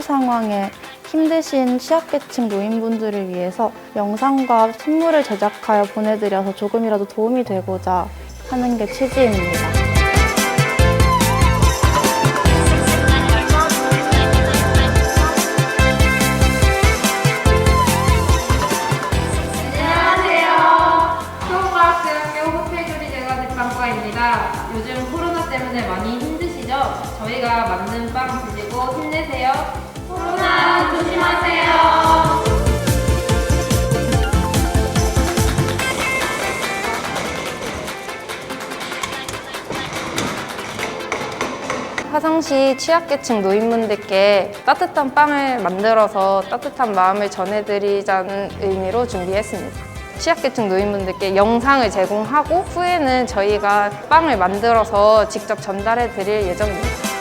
상황에 힘드신 취약계층 노인분들을 위해서 영상과 선물을 제작하여 보내드려서 조금이라도 도움이 되고자 하는 게 취지입니다. 요즘 코로나 때문에 많이 힘드시죠? 저희가 만든 빵 드시고 힘내세요. 코로나 조심하세요. 화성시 취약계층 노인분들께 따뜻한 빵을 만들어서 따뜻한 마음을 전해드리자는 의미로 준비했습니다. 취약계층 노인분들께 영상을 제공하고 후에는 저희가 빵을 만들어서 직접 전달해 드릴 예정입니다.